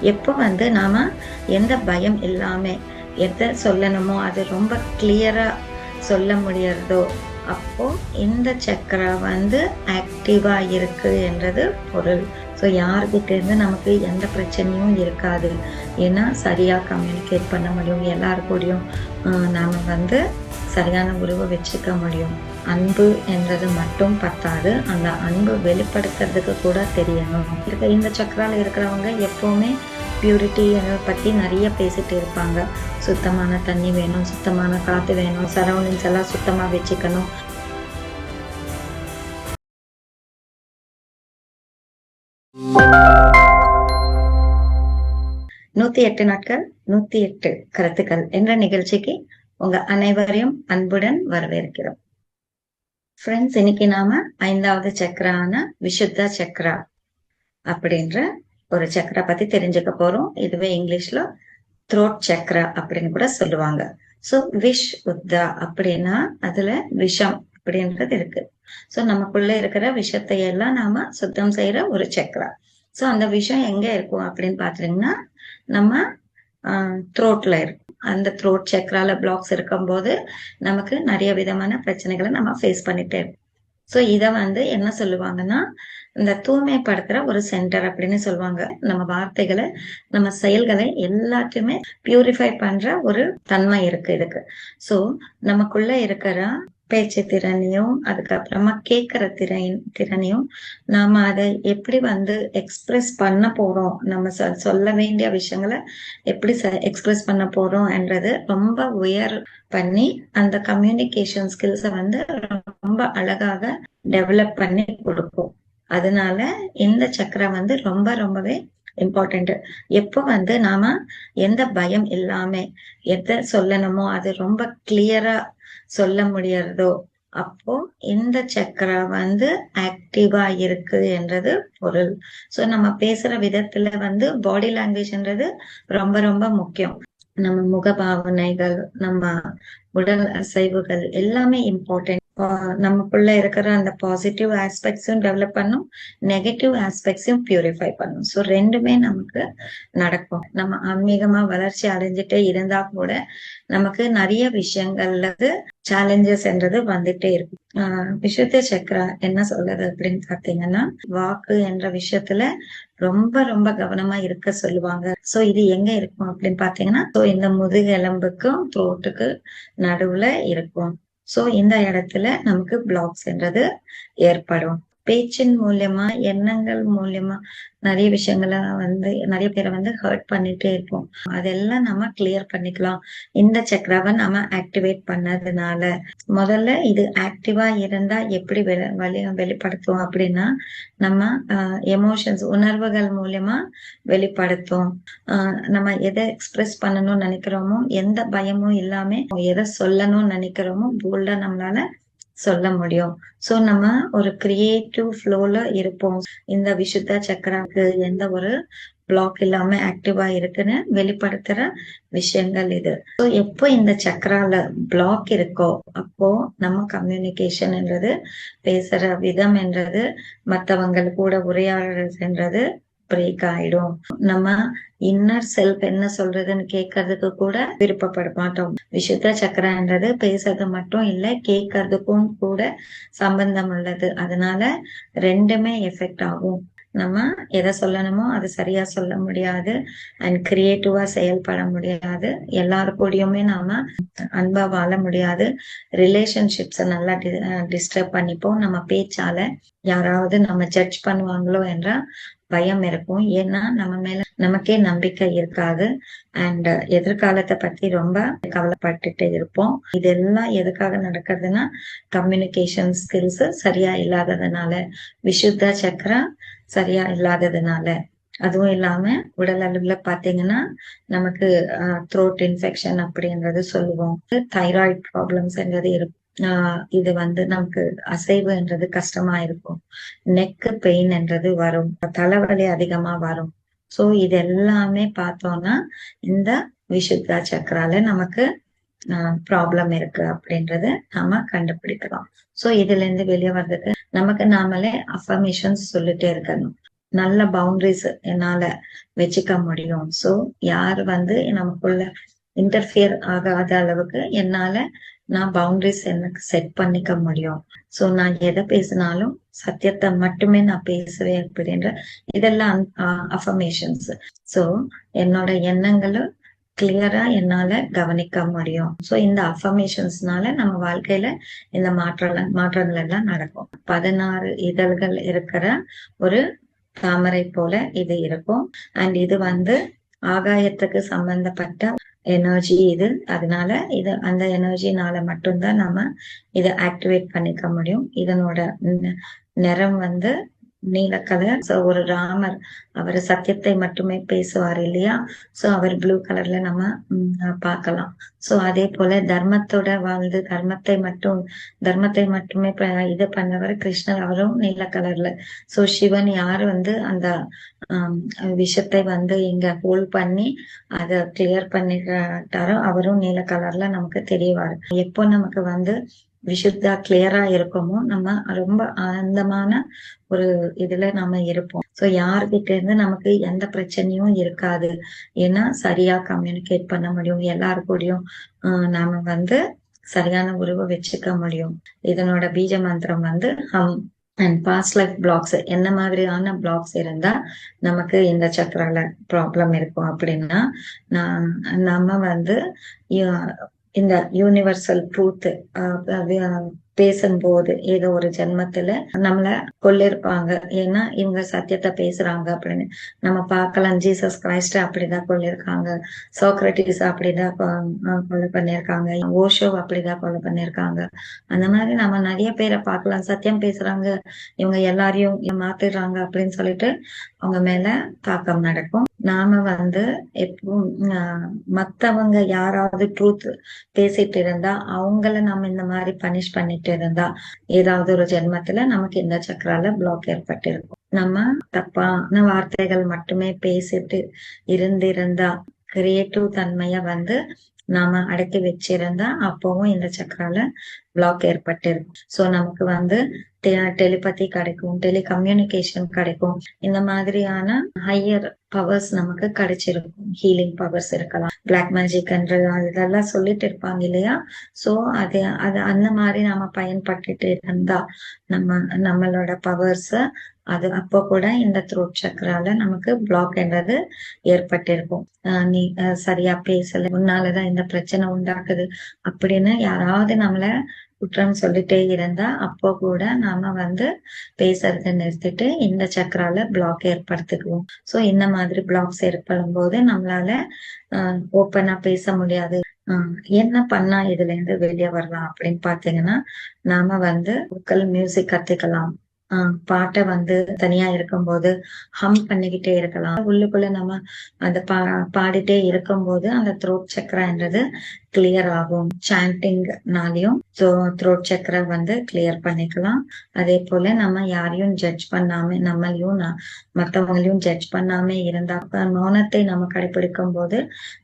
எப்போ வந்து நாம எந்த பயம் இல்லாமல் எதை சொல்லணுமோ அது ரொம்ப கிளியரா சொல்ல முடியறதோ அப்போ இந்த சக்கரா வந்து ஆக்டிவா இருக்கு என்றது பொருள். ஸோ யார்கிட்ட இருந்து நமக்கு எந்த பிரச்சனையும் இருக்காது. ஏன்னா சரியா கம்யூனிகேட் பண்ண முடியும். எல்லாரு நாம் நாம வந்து சரியான உறவை வச்சுக்க முடியும். அன்பு என்றது மட்டும் பத்தாது. அந்த அன்பு வெளிப்படுத்துறதுக்கு கூட தெரியணும். இருக்க- இந்த சக்கரால இருக்கிறவங்க எப்பவுமே பியூரிட்டி பற்றி நிறைய பேசிட்டு இருப்பாங்க. சுத்தமான தண்ணி வேணும் சுத்தமான காற்று வேணும் சரௌண்டிங்ஸ் எல்லாம் சுத்தமா வச்சுக்கணும். நூத்தி எட்டு நாட்கள் நூத்தி எட்டு கருத்துக்கள் என்ற நிகழ்ச்சிக்கு உங்க அனைவரையும் அன்புடன் வரவேற்கிறோம். ஃப்ரெண்ட்ஸ் இன்னைக்கு நாம ஐந்தாவது சக்கரான விசுத்த சக்கரா அப்படின்ற ஒரு சக்கரை பத்தி தெரிஞ்சுக்க போறோம். இதுவே இங்கிலீஷ்ல த்ரோட் சக்கரா அப்படின்னு கூட சொல்லுவாங்க. சோ விஷ் உத்தா அப்படின்னா அதுல விஷம் அப்படின்றது இருக்கு. சோ நமக்குள்ள இருக்கிற விஷத்தை எல்லாம் நாம சுத்தம் செய்யற ஒரு சக்கரா. சோ அந்த விஷம் எங்க இருக்கும் அப்படின்னு பாத்தீங்கன்னா நம்ம த்ரோட்ல இருக்கும். அந்த த்ரோட் சக்கரால பிளாக்ஸ் இருக்கும்போது நமக்கு நிறைய விதமான பிரச்சனைகளை நம்ம ஃபேஸ் பண்ணிட்டே இருக்கோம் ஸோ இத வந்து என்ன சொல்லுவாங்கன்னா இந்த தூய்மைப்படுத்துற ஒரு சென்டர் அப்படின்னு சொல்லுவாங்க. நம்ம வார்த்தைகளை நம்ம செயல்களை எல்லாத்தையுமே பியூரிஃபை பண்ற ஒரு தன்மை இருக்கு இதுக்கு. ஸோ நமக்குள்ள இருக்கிற பேச்சு திறனையும் அதுக்கப்புறமா கேட்கிற திறன் திறனையும் நாம அதை எப்படி வந்து எக்ஸ்பிரஸ் பண்ண போறோம்? நம்ம சொல்ல வேண்டிய விஷயங்களை எப்படி எக்ஸ்பிரஸ் பண்ண போறோம் என்றது ரொம்ப உயர் பண்ணி அந்த கம்யூனிகேஷன் ஸ்கில்ஸை வந்து ரொம்ப அழகாக டெவலப் பண்ணி கொடுக்கும். அதனால இந்த சக்கரம் வந்து ரொம்ப ரொம்பவே இம்பார்ட்டன்ட் எப்போ வந்து நாம எந்த பயம் இல்லாம எதை சொல்லணுமோ அது ரொம்ப கிளியரா சொல்ல முடியறதோ அப்போ இந்த சக்கரம் வந்து ஆக்டிவா இருக்கு என்றது பொருள். சோ நம்ம பேசுற விதத்துல வந்து பாடி லாங்குவேஜ்ன்றது ரொம்ப ரொம்ப முக்கியம். நம்ம முகபாவனைகள் நம்ம உடல் அசைவுகள் எல்லாமே இம்பார்ட்டன்ட் நமக்குள்ள இருக்கிற அந்த பாசிட்டிவ் ஆஸ்பெக்ட்ஸும் டெவலப் பண்ணும் நெகட்டிவ் ஆஸ்பெக்ட்ஸையும் பியூரிஃபை பண்ணும். ஸோ ரெண்டுமே நமக்கு நடக்கும். நம்ம ஆன்மீகமா வளர்ச்சி அடைஞ்சிட்டே இருந்தா கூட நமக்கு நிறைய விஷயங்கள்ல சேலஞ்சஸ் என்றது வந்துட்டே இருக்கும். ஆஹ் விசுத்த சக்கரா என்ன சொல்லுது அப்படின்னு பாத்தீங்கன்னா வாக்கு என்ற விஷயத்துல ரொம்ப ரொம்ப கவனமா இருக்க சொல்லுவாங்க. சோ இது எங்க இருக்கும் அப்படின்னு பாத்தீங்கன்னா சோ இந்த முதுகெலும்புக்கும் த்ரோட்டுக்கு நடுவுல இருக்கும். சோ இந்த இடத்துல நமக்கு பிளாக்ஸ் என்றது ஏற்படும். பேச்சின் மூலியமா எண்ணங்கள் மூலியமா நிறைய விஷயங்களை வந்து நிறைய பேரை வந்து ஹர்ட் பண்ணிட்டே இருப்போம். அதெல்லாம் நம்ம கிளியர் பண்ணிக்கலாம். இந்த சக்கராவை நம்ம ஆக்டிவேட் பண்ணதுனால முதல்ல இது ஆக்டிவா இருந்தா எப்படி வெளி வெளி வெளிப்படுத்தும் அப்படின்னா நம்ம எமோஷன்ஸ் உணர்வுகள் மூலியமா வெளிப்படுத்தும். ஆஹ் நம்ம எதை எக்ஸ்பிரஸ் பண்ணணும்னு நினைக்கிறோமோ எந்த பயமும் இல்லாம எதை சொல்லணும்னு நினைக்கிறோமோ போல்டா நம்மளால சொல்ல முடியும். சோ நம்ம ஒரு கிரியேட்டிவ் ஃப்ளோல இருப்போம். இந்த விசுத்த சக்கராக்கு எந்த ஒரு பிளாக் இல்லாம ஆக்டிவா இருக்குன்னு வெளிப்படுத்துற விஷயங்கள் இது. ஸோ எப்போ இந்த சக்கரால பிளாக் இருக்கோ அப்போ நம்ம கம்யூனிகேஷன்ன்றது பேசுற விதம் என்றது மத்தவங்க கூட உரையாடுறதுன்றது பிரேக் ஆயிடும். நம்ம இன்னர் செல்ஃப் என்ன சொல்றதுன்னு கேட்கறதுக்கு கூட விருப்பப்பட மாட்டோம் விசுத்த சக்கரன்றது பேசுறது மட்டும் இல்ல கேட்கறதுக்கும் கூட சம்பந்தம் உள்ளது. அதனால ரெண்டுமே எஃபெக்ட் ஆகும். நம்ம எதை சொல்லணுமோ அது சரியா சொல்ல முடியாது. அண்ட் கிரியேட்டிவா செயல்பட முடியாது. எல்லாரு கூடயுமே நாம அன்பா வாழ முடியாது. ரிலேஷன்ஷிப்ஸை நல்லா டிஸ்டர்ப் பண்ணிப்போம். நம்ம பேச்சால யாராவது நம்ம ஜட்ஜ் பண்ணுவாங்களோ என்ற பயம் இருக்கும். ஏன்னா நம்ம மேல நமக்கே நம்பிக்கை இருக்காது. அண்ட் எதிர்காலத்தை பத்தி ரொம்ப கவலைப்பட்டுட்டு இருப்போம். இதெல்லாம் எதுக்காக நடக்கிறதுனா கம்யூனிகேஷன் ஸ்கில்ஸ் சரியா இல்லாததுனால விசுத்த சக்கரம் சரியா இல்லாததுனால. அதுவும் இல்லாம உடல் அளவுல பாத்தீங்கன்னா நமக்கு த்ரோட் இன்ஃபெக்ஷன் அப்படின்றது சொல்லுவோம். தைராய்டு ப்ராப்ளம்ஸ்ன்றது இருக்கும் ஆஹ் இது வந்து நமக்கு அசைவுன்றது கஷ்டமா இருக்கும். நெக்கு பெயின் என்றது வரும். தலைவலி அதிகமா வரும். சோ இது எல்லாமே பார்த்தோம்னா இந்த விசுத்தா சக்கரால நமக்கு ப்ராப்ளம் இருக்கு அப்படின்றத நாம கண்டுபிடிக்கலாம். சோ இதுல இருந்து வெளியே வர்றதுக்கு நமக்கு நாமளே அஃபர்மேஷன்ஸ் சொல்லிட்டே இருக்கணும். நல்ல பவுண்டரிஸ் என்னால வச்சுக்க முடியும். சோ யார் வந்து நமக்குள்ள இன்டர்ஃபியர் ஆகாத அளவுக்கு என்னால நான் பவுண்டரிஸ் எனக்கு செட் பண்ணிக்க முடியும். சோ நான் எதை பேசினாலும் சத்தியத்தை மட்டுமே நான் பேசுவேன் அப்படின்ற இதெல்லாம் அஃபர்மேஷன்ஸ் சோ என்னோட எண்ணங்களை கிளியரா என்னால கவனிக்க முடியும். சோ இந்த அஃபர்மேஷன்ஸ்னால நம்ம வாழ்க்கையில இந்த மாற்றங்கள் மாற்றங்கள் எல்லாம் நடக்கும். பதினாறு இதழ்கள் இருக்கிற ஒரு தாமரை போல இது இருக்கும். அண்ட் இது வந்து ஆகாயத்துக்கு சம்பந்தப்பட்ட எனர்ஜி இது. அதனால இது அந்த எனர்ஜினால மட்டும்தான் நம்ம இதை ஆக்டிவேட் பண்ணிக்க முடியும். இதனோட நிறம் வந்து நீல கலர். சோ ஒரு ராமர் அவர் சத்தியத்தை மட்டுமே பேசுவார் இல்லையா? சோ அவர் ப்ளூ கலர்ல நம்ம பார்க்கலாம். சோ அதே போல தர்மத்தோட வாழ்ந்து தர்மத்தை மட்டும் தர்மத்தை மட்டுமே இது பண்ணவர் கிருஷ்ணர். அவரும் நீல கலர்ல. சோ சிவன் யார் வந்து அந்த விஷத்தை வந்து இங்க ஹோல் பண்ணி அதை கிளியர் பண்ணிட்டாரோ அவரும் நீல கலர்ல நமக்கு தெரியவாரு. எப்போ நமக்கு வந்து விசுத்தா கிளியரா இருக்கோமோ நம்ம ரொம்ப ஆனந்தமான ஒரு இதுல நம்ம இருப்போம். சோ யார்கிட்ட இருந்து நமக்கு எந்த பிரச்சனையும் இருக்காது. ஏன்னா சரியா கம்யூனிகேட் பண்ண முடியும். எல்லாரு கூடயும் நாம வந்து சரியான உறவை வச்சுக்க முடியும். இதனோட பீஜ மந்திரம் வந்து ஹம் அண்ட் பாஸ்ட் லைஃப் பிளாக்ஸ் என்ன மாதிரியான பிளாக்ஸ் இருந்தா நமக்கு இந்த சக்கரால ப்ராப்ளம் இருக்கும். அப்படின்னா நம்ம வந்து இந்த யூனிவர்சல் ட்ரூத் பேசும்போது ஏதோ ஒரு ஜென்மத்துல நம்மள கொள்ளிருப்பாங்க ஏன்னா இவங்க சத்தியத்தை பேசுறாங்க அப்படின்னு. நம்ம பார்க்கலாம் ஜீசஸ் கிரைஸ்ட் அப்படிதான் கொள்ளிருக்காங்க சோக்ரட்டிஸ் அப்படிதான் கொலை பண்ணிருக்காங்க. ஓஷோ அப்படிதான் கொலை பண்ணிருக்காங்க. அந்த மாதிரி நம்ம நிறைய பேரை பார்க்கலாம். சத்தியம் பேசுறாங்க. இவங்க எல்லாரையும் மாத்திடுறாங்க அப்படின்னு சொல்லிட்டு அவங்க மேல தாக்கம் நடக்கும். நாம வந்து எப்பவும் மத்தவங்க யாராவது ட்ரூத் பேசிட்டு இருந்தா அவங்கள நம்ம இந்த மாதிரி பனிஷ் பண்ணிட்டு இருந்தா ஏதாவது ஒரு ஜென்மத்துல நமக்கு இந்த சக்கரால பிளாக் ஏற்பட்டிருக்கும். நம்ம தப்பான வார்த்தைகள் மட்டுமே பேசிட்டு இருந்திருந்தா கிரியேட்டிவ் தன்மைய வந்து நாம அடக்கி வச்சிருந்தா அப்பவும் இந்த சக்கரால பிளாக் ஏற்பட்டிருக்கும். சோ நமக்கு வந்து டெலிபதி கிடைக்கும் டெலி கம்யூனிகேஷன் கிடைக்கும். இந்த மாதிரியான ஹையர் பவர்ஸ் நமக்கு கிடைச்சிருக்கும். ஹீலிங் பவர்ஸ் இருக்கலாம். பிளாக் மேஜிக் இதெல்லாம் சொல்லிட்டு இருப்பாங்க இல்லையா? சோ அது அது அந்த மாதிரி நாம பயன்பட்டுட்டு இருந்தா நம்ம நம்மளோட பவர்ஸ் அது அப்போ கூட இந்த த்ரோட் சக்கரால நமக்கு பிளாக் என்றது ஏற்பட்டிருக்கும். நீ சரியா பேசல உன்னாலதான் இந்த பிரச்சனை உண்டாக்குது அப்படின்னு யாராவது நம்மள குற்றம் சொல்லிட்டே இருந்தா அப்போ கூட நாம வந்து பேசுறத நிறுத்திட்டு இந்த சக்கரால பிளாக் ஏற்படுத்திக்குவோம். சோ இந்த மாதிரி பிளாக்ஸ் ஏற்படும் போது நம்மளால ஓப்பனா பேச முடியாது. என்ன பண்ணா இதுல இருந்து வெளியே வரலாம் அப்படின்னு பாத்தீங்கன்னா நாம வந்து உக்கல் மியூசிக் கத்துக்கலாம். பாட்டை வந்து தனியா இருக்கும்போது ஹம் பண்ணிக்கிட்டே இருக்கலாம். உள்ளுக்குள்ள நம்ம அந்த பா பாடிட்டே இருக்கும்போது அந்த த்ரோட் சக்கரான்றது கிளியர் ஆகும். சாண்டிங்னாலையும் த்ரோட் சக்கரை வந்து கிளியர் பண்ணிக்கலாம். அதே போல நம்ம யாரையும் ஜட்ஜ் பண்ணாம நம்மளையும் மத்தவங்களையும் ஜட்ஜ் பண்ணாம இருந்தா மௌனத்தை நம்ம கடைபிடிக்கும் போது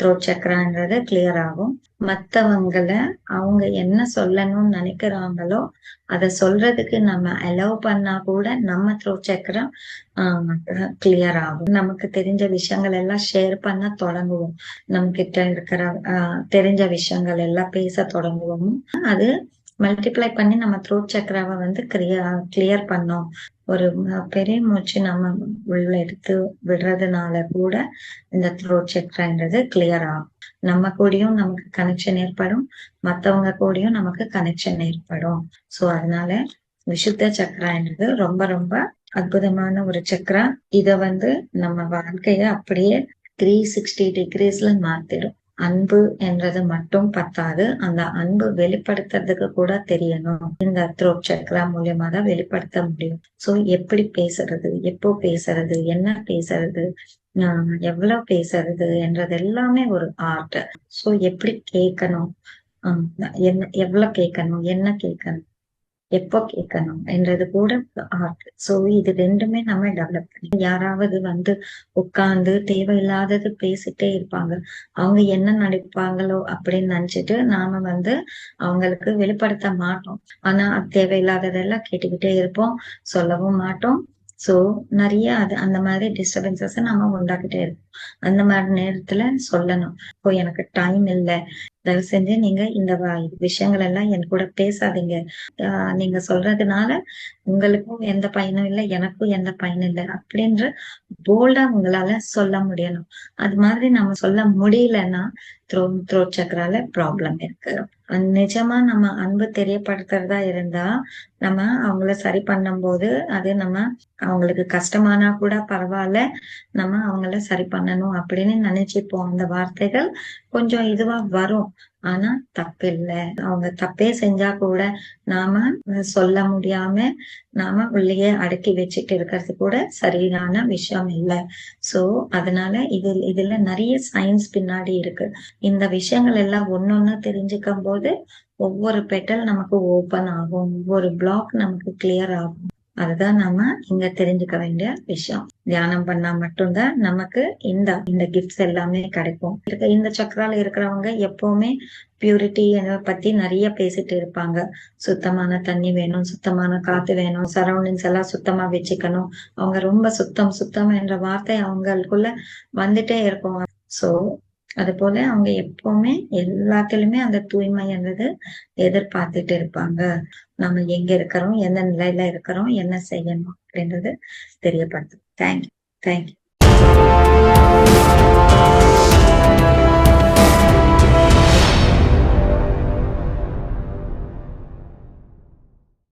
த்ரோட் சக்கரான்றது கிளியர் ஆகும். மத்தவங்களை அவங்க என்ன சொல்லணும்னு நினைக்கிறாங்களோ அத சொல்றதுக்கு நம்ம அலோவ் பண்ணா கூட நம்ம த்ரோ சக்கரம் கிளியர் ஆகும். நமக்கு தெரிஞ்ச விஷயங்கள் எல்லாம் ஷேர் பண்ண தொடங்குவோம். நம்ம கிட்ட இருக்கிற தெரிஞ்ச விஷயங்கள் எல்லாம் பேச தொடங்குவோம். அது மல்டிப்ளை பண்ணி நம்ம த்ரோட் சக்கராவை வந்து கிளியர் கிளியர் பண்ணோம். ஒரு பெரிய மூச்சு நம்ம உள்ள எடுத்து விடுறதுனால கூட இந்த த்ரோட் சக்கரான்றது கிளியர் ஆகும். நம்ம கூடயும் நமக்கு கனெக்ஷன் ஏற்படும். மத்தவங்க கூடயும் நமக்கு கனெக்ஷன் ஏற்படும். சோ அதனால விசுத்த சக்கரான்றது ரொம்ப ரொம்ப அற்புதமான ஒரு சக்கரா. இத வந்து நம்ம வாழ்க்கைய அப்படியே த்ரீ சிக்ஸ்டி டிகிரிஸ்ல மாத்திடும். அன்பு என்றது மட்டும் பத்தாது அந்த அன்பு வெளிப்படுத்துறதுக்கு கூட தெரியணும். இந்த த்ரோட் சக்ரா மூலியமா தான் வெளிப்படுத்த முடியும். சோ எப்படி பேசுறது எப்போ பேசுறது என்ன பேசுறது எவ்வளவு பேசுறது என்றது எல்லாமே ஒரு ஆர்ட் சோ எப்படி கேட்கணும் என்ன எவ்வளவு கேட்கணும் என்ன கேட்கணும் எப்போ கேட்கணும் என்றது கூட ஆர்ட் சோ இது ரெண்டுமே நம்ம டெவலப் பண்ணி யாராவது வந்து உட்கார்ந்து தேவையில்லாதது பேசிட்டே இருப்பாங்க. அவங்க என்ன நடிப்பாங்களோ அப்படின்னு நினைச்சிட்டு நாம வந்து அவங்களுக்கு வெளிப்படுத்த மாட்டோம். ஆனா தேவையில்லாததெல்லாம் கேட்டுக்கிட்டே இருப்போம் சொல்லவும் மாட்டோம். சோ நிறைய அது அந்த மாதிரி டிஸ்டர்பன்சஸ் நம்ம உண்டாக்கிட்டே இருக்கோம். அந்த மாதிரி நேரத்துல சொல்லணும். இப்போ எனக்கு டைம் இல்லை. தயவு செஞ்சு நீங்க இந்த விஷயங்கள் எல்லாம் என் கூட பேசாதீங்க. நீங்க சொல்றதுனால உங்களுக்கும் எந்த பயனும் இல்லை எனக்கும் எந்த பயனும் இல்லை அப்படின்ற போல்டா உங்களால சொல்ல முடியணும். அது மாதிரி நம்ம சொல்ல முடியலன்னா த்ரோ த்ரோட் சக்கரால ப்ராப்ளம் இருக்கு. நிஜமா நம்ம அன்பு தெரியப்படுத்துறதா இருந்தா நம்ம அவங்கள சரி பண்ணும்போது அது நம்ம அவங்களுக்கு கஷ்டமானா கூட பரவாயில்ல நம்ம அவங்கள சரி பண்ணணும் அப்படின்னு நினைச்சுப்போம். அந்த வார்த்தைகள் கொஞ்சம் இதுவா வரும். ஆனா தப்பில்லை. அவங்க தப்பே செஞ்சா கூட நாம சொல்ல முடியாம நாம உள்ளேயே அடக்கி வச்சுட்டு இருக்கிறது கூட சரியான விஷயம் இல்ல. சோ அதனால இது இதுல நிறைய சயின்ஸ் பின்னாடி இருக்கு. இந்த விஷயங்கள் எல்லாம் ஒன்னொன்னு தெரிஞ்சுக்கும் போது ஒவ்வொரு பெட்டல் நமக்கு ஓபன் ஆகும். ஒவ்வொரு பிளாக் நமக்கு கிளியர் ஆகும். அதுதான் நம்ம இங்க தெரிஞ்சுக்க வேண்டிய விஷயம். தியானம் பண்ணா மட்டும்தான் நமக்கு இந்த இந்த கிஃப்ட்ஸ் எல்லாமே கிடைக்கும். இந்த சக்கரால இருக்கிறவங்க எப்பவுமே பியூரிட்டி பத்தி நிறைய பேசிட்டு இருப்பாங்க. சுத்தமான தண்ணி வேணும் சுத்தமான காத்து வேணும் சரௌண்டிங்ஸ் எல்லாம் சுத்தமா வச்சுக்கணும். அவங்க ரொம்ப சுத்தம் சுத்தம் என்ற வார்த்தை அவங்களுக்குள்ள வந்துட்டே இருக்கும். சோ அது போல அவங்க எப்பவுமே எல்லாத்துலயுமே அந்த தூய்மைன்றது எதிர்பார்த்துட்டு இருப்பாங்க. நம்ம எங்க இருக்கிறோம் எந்த நிலையில இருக்கிறோம் என்ன செய்யணும் அப்படின்றது தெரியப்படுத்தும். Thank you thank you